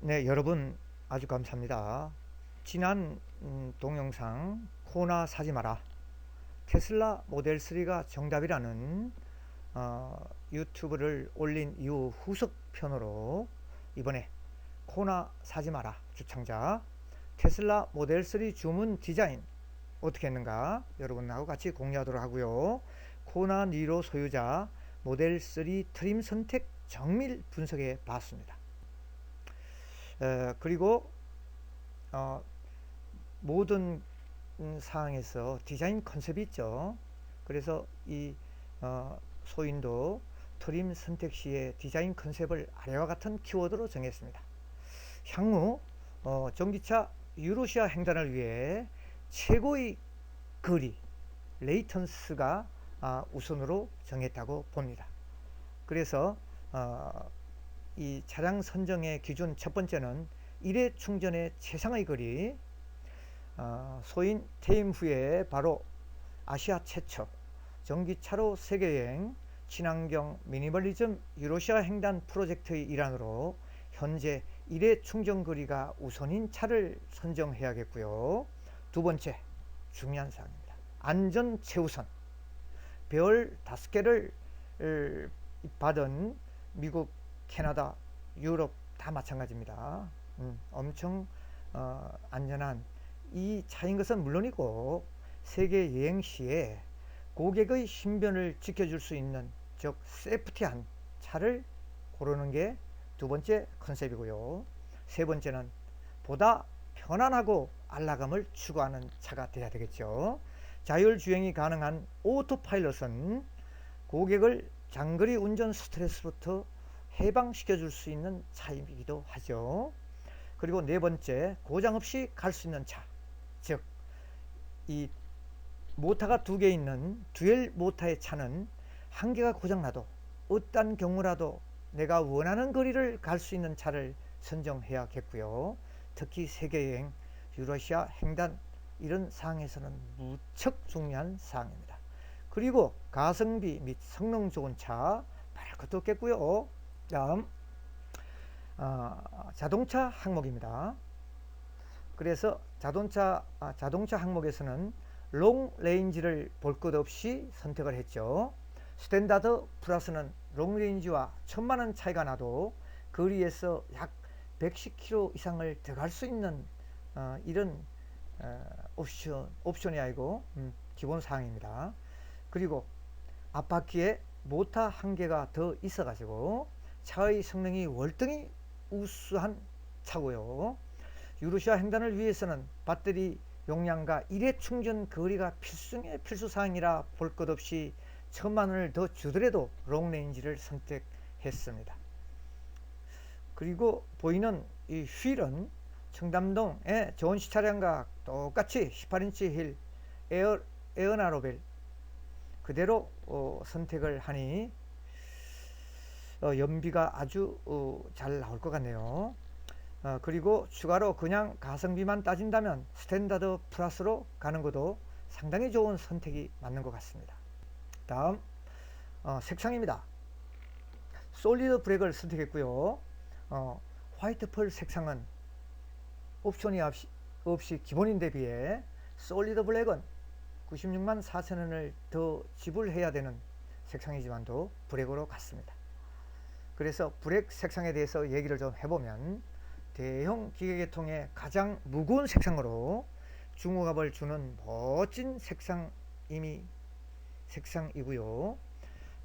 네, 여러분 아주 감사합니다. 지난 음, 동영상 코나 사지 마라 테슬라 모델 3가 정답이라는 어, 유튜브를 올린 이후 후속 편으로 이번에 코나 사지 마라 주창자 테슬라 모델 3 주문 디자인 어떻게 했는가 여러분하고 같이 공유하도록 하고요. 코나 니로 소유자 모델 3 트림 선택 정밀 분석해 봤습니다. 에, 그리고 어, 모든 음, 사항에서 디자인 컨셉이 있죠. 그래서 이 어, 소인도 트림 선택 시에 디자인 컨셉을 아래와 같은 키워드로 정했습니다. 향후 어, 전기차 유로시아 횡단을 위해 최고의 거리 레이턴스가 아, 우선으로 정했다고 봅니다. 그래서 어, 이 차량 선정의 기준 첫 번째는 일회 충전의 최상의 거리 어, 소인 퇴임 후에 바로 아시아 최초 전기차로 세계여행 친환경 미니멀리즘 유로시아 횡단 프로젝트의 일환으로 현재 일회 충전 거리가 우선인 차를 선정해야겠고요. 두 번째 중요한 사항입니다. 안전 최우선. 별 다섯 개를 받은 미국, 캐나다, 유럽 다 마찬가지입니다. 음, 엄청 어, 안전한 이 차인 것은 물론이고 세계 여행 시에 고객의 신변을 지켜줄 수 있는 즉 세프티한 차를 고르는 게 두 번째 컨셉이고요. 세 번째는 보다 편안하고 안락함을 추구하는 차가 돼야 되겠죠. 자율주행이 가능한 오토파일럿은 고객을 장거리 운전 스트레스부터 해방시켜 줄 수 있는 차이기도 하죠. 그리고 네 번째, 고장 없이 갈 수 있는 차. 즉, 이 모터가 두 개 있는 듀얼 모터의 차는 한 개가 고장나도 어떤 경우라도 내가 원하는 거리를 갈 수 있는 차를 선정해야겠고요. 특히 세계여행, 유러시아 횡단 이런 사항에서는 무척 중요한 사항입니다. 그리고 가성비 및 성능 좋은 차 말할 것도 없겠고요. 다음 어, 자동차 항목입니다. 그래서 자동차 아, 자동차 항목에서는 롱 레인지를 볼 것 없이 선택을 했죠. 스탠다드 플러스는 롱 레인지와 천만 원 차이가 나도 거리에서 약 110km 이상을 들어갈 수 있는 어, 이런 어, 옵션 옵션이 아니고 음, 기본 사항입니다. 그리고 앞바퀴에 모터 한 개가 더 있어 가지고 차의 성능이 월등히 우수한 차고요. 유로시아 횡단을 위해서는 배터리 용량과 일회 충전 거리가 필수의 필수 사항이라 볼 것 없이 천만 원을 더 주더라도 롱레인지를 선택했습니다. 그리고 보이는 이 휠은 청담동의 좋은 시차량과 똑같이 18인치 휠 에어, 에어나로벨 그대로 어, 선택을 하니 어, 연비가 아주 어, 잘 나올 것 같네요. 어, 그리고 추가로 그냥 가성비만 따진다면 스탠다드 플러스로 가는 것도 상당히 좋은 선택이 맞는 것 같습니다. 다음 어, 색상입니다. 솔리드 브렉을 선택했고요. 어, 화이트 펄 색상은 옵션이 없이, 없이 기본인데 비해 솔리드 블랙은 96만 4천원을 더 지불해야 되는 색상이지만도 브렉으로 갔습니다. 그래서 브렉 색상에 대해서 얘기를 좀 해보면 대형 기계계통의 가장 무거운 색상으로 중후값을 주는 멋진 색상 이미 색상이고요.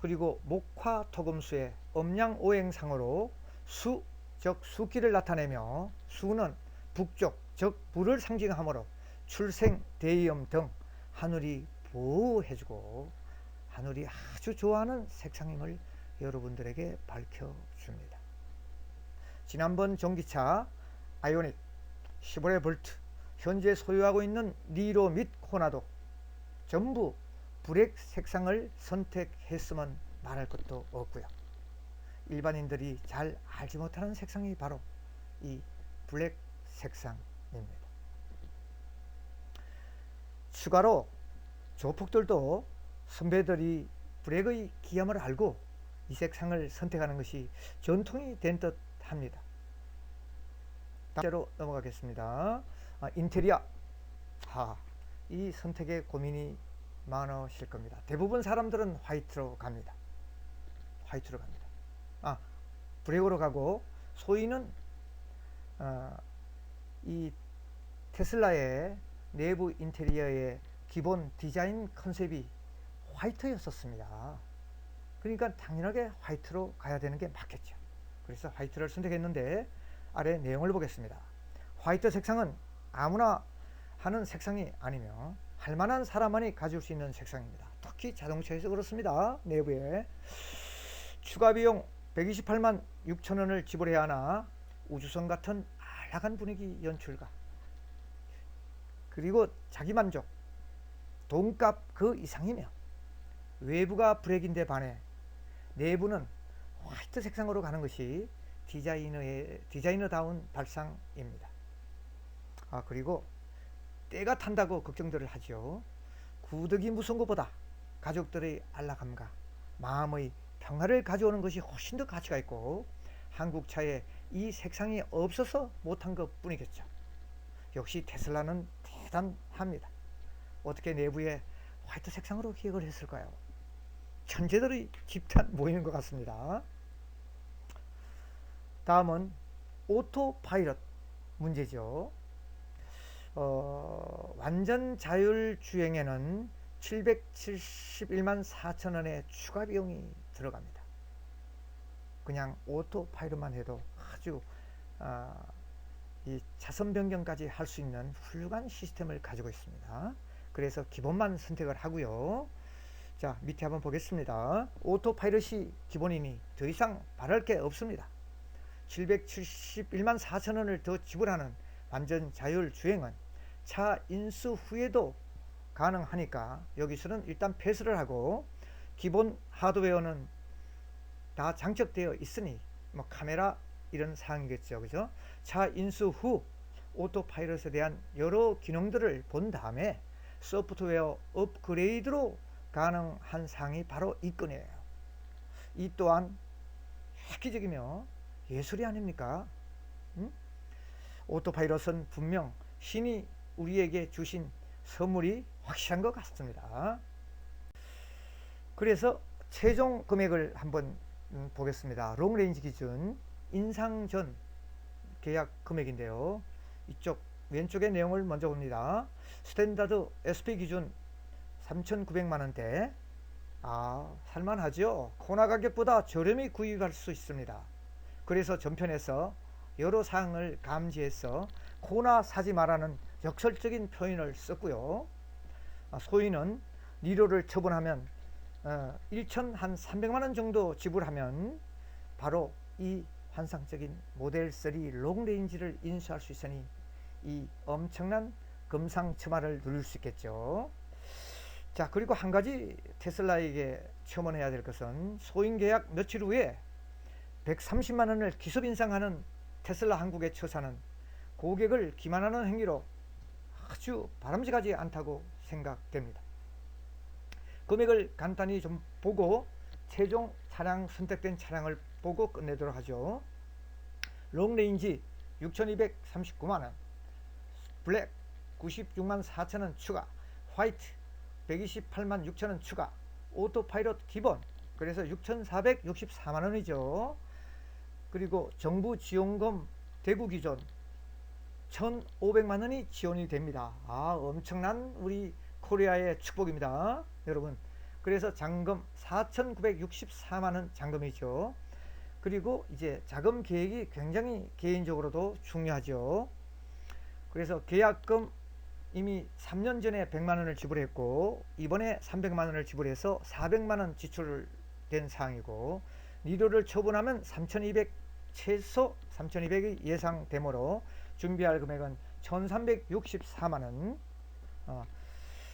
그리고 목화 토금수의 음양 오행상으로 수, 즉 수기를 나타내며 수는 북쪽, 즉 불을 상징하므로 출생, 대염 등 하늘이 보호해주고 하늘이 아주 좋아하는 색상임을 여러분들에게 밝혀줍니다. 지난번 전기차 아이오닉 15V 볼트 현재 소유하고 있는 니로 및 코나도 전부 브렉 색상을 선택했으면 말할 것도 없고요. 일반인들이 잘 알지 못하는 색상이 바로 이 블랙 색상입니다. 추가로 조폭들도 선배들이 브렉의 기함을 알고 이 색상을 선택하는 것이 전통이 된 듯 합니다. 다음으로 넘어가겠습니다. 아, 인테리어. 아, 이 선택에 고민이 많으실 겁니다. 대부분 사람들은 화이트로 갑니다. 화이트로 갑니다. 아, 브레이크로 가고 소위는 어, 이 테슬라의 내부 인테리어의 기본 디자인 컨셉이 화이트였었습니다. 그러니까 당연하게 화이트로 가야 되는 게 맞겠죠. 그래서 화이트를 선택했는데 아래 내용을 보겠습니다. 화이트 색상은 아무나 하는 색상이 아니며 할 만한 사람만이 가질 수 있는 색상입니다. 특히 자동차에서 그렇습니다. 내부에 추가 비용 128만 6천 원을 지불해야 하나 우주선 같은 안락한 분위기 연출가 그리고 자기 만족 돈값 그 이상이며 외부가 브렉인데 반해 내부는 화이트 색상으로 가는 것이 디자이너의 디자이너다운 발상입니다. 아 그리고 때가 탄다고 걱정들을 하죠. 구덕이 무서운 것보다 가족들의 안락함과 마음의 평화를 가져오는 것이 훨씬 더 가치가 있고 한국 차에 이 색상이 없어서 못한 것 뿐이겠죠. 역시 테슬라는 대단합니다. 어떻게 내부에 화이트 색상으로 기획을 했을까요? 천재들의 집단 모이는 것 같습니다. 다음은 오토 파일럿 문제죠. 어, 완전 자율 주행에는 771만 4천 원의 추가 비용이 들어갑니다. 그냥 오토 파일럿만 해도 아주 어, 이 차선 변경까지 할 수 있는 훌륭한 시스템을 가지고 있습니다. 그래서 기본만 선택을 하고요. 자 밑에 한번 보겠습니다. 오토 파일럿이 기본이니 더 이상 바랄 게 없습니다. 771만 4천 원을 더 지불하는 완전 자율 주행은 차 인수 후에도 가능하니까 여기서는 일단 패스를 하고 기본 하드웨어는 다 장착되어 있으니 뭐 카메라 이런 사항이겠죠. 그죠? 차 인수 후 오토파일럿에 대한 여러 기능들을 본 다음에 소프트웨어 업그레이드로 가능한 사항이 바로 이 건이에요. 이 또한 획기적이며 예술이 아닙니까? 응? 오토파일럿은 분명 신이 우리에게 주신 선물이 확실한 것 같습니다. 그래서 최종 금액을 한번 음, 보겠습니다. 롱레인지 기준 인상 전 계약 금액인데요. 이쪽 왼쪽의 내용을 먼저 봅니다. 스탠다드 SP 기준 3,900만 원대. 아, 살만하죠. 코나 가격보다 저렴히 구입할 수 있습니다. 그래서 전편에서 여러 사항을 감지해서 코나 사지 말라는 역설적인 표현을 썼고요. 아, 소위는 니로를 처분하면 어, 1,300만 원 정도 지불하면 바로 이 환상적인 모델 3 롱레인지를 인수할 수 있으니 이 엄청난 금상첨화를 누릴 수 있겠죠. 자 그리고 한 가지 테슬라에게 첨언해야 될 것은 소인 계약 며칠 후에 130만 원을 기습 인상하는 테슬라 한국의 처사는 고객을 기만하는 행위로 아주 바람직하지 않다고 생각됩니다. 금액을 간단히 좀 보고 최종 차량 선택된 차량을 보고 끝내도록 하죠. 롱레인지 6239만 원 블랙 96만 4천 원 추가 화이트 128만 6천원 추가 오토파일럿 기본 그래서 6,464만원이죠. 그리고 정부 지원금 대구 기존 1,500만원이 지원이 됩니다. 아 엄청난 우리 코리아의 축복입니다. 여러분 그래서 잔금 4,964만원 잔금이죠. 그리고 이제 자금 계획이 굉장히 개인적으로도 중요하죠. 그래서 계약금 이미 3년 전에 100만 원을 지불했고 이번에 300만 원을 지불해서 400만 원 지출된 사항이고 니도를 처분하면 3,200 최소 3,200이 예상되므로 준비할 금액은 1,364만 원. 어,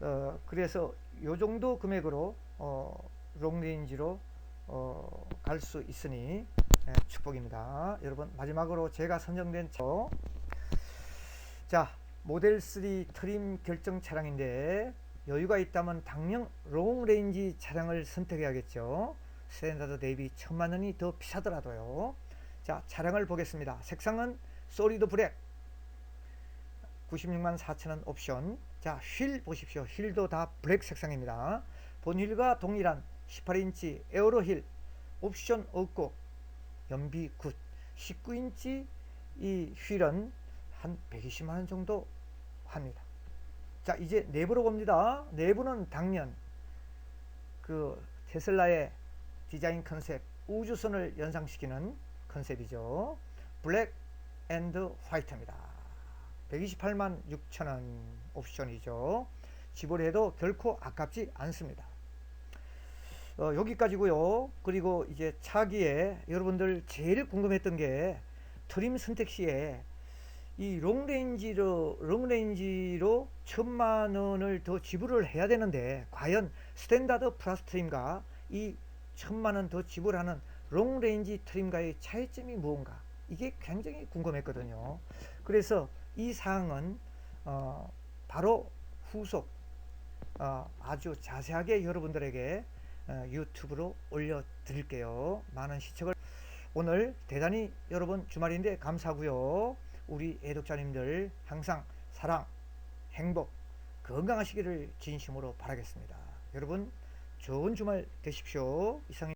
어, 그래서 요 정도 금액으로 어, 롱레인지로 어, 갈 수 있으니 예, 축복입니다. 여러분 마지막으로 제가 선정된 차, 자 모델 3 트림 결정 차량인데 여유가 있다면 당연 롱레인지 차량을 선택해야겠죠. 스탠다드 대비 천만 원이 더 비싸더라도요. 자 차량을 보겠습니다. 색상은 소리드 블랙 96만 4천원 옵션 자 휠 보십시오 휠도 다 블랙 색상입니다 본휠과 동일한 18인치 에어로 휠 옵션 없고 연비 굿 19인치 이 휠은 한 120만원 정도 합니다. 자 이제 내부로 봅니다. 내부는 당연 그 테슬라의 디자인 컨셉 우주선을 연상시키는 컨셉이죠. 블랙 앤드 화이트입니다. 128만 6천원 옵션이죠. 지불해도 결코 아깝지 않습니다. 어, 여기까지고요. 그리고 이제 차기에 여러분들 제일 궁금했던 게 트림 선택 시에 이 롱레인지로 롱레인지로 천만 원을 더 지불을 해야 되는데 과연 스탠다드 플러스 트림과 이 천만 원 더 지불하는 롱레인지 트림과의 차이점이 무언가 이게 굉장히 궁금했거든요. 그래서 이 사항은 어, 바로 후속 어, 아주 자세하게 여러분들에게 어, 유튜브로 올려드릴게요. 많은 시청을 오늘 대단히 여러분 주말인데 감사하고요. 우리 애독자님들 항상 사랑, 행복, 건강하시기를 진심으로 바라겠습니다. 여러분 좋은 주말 되십시오. 이상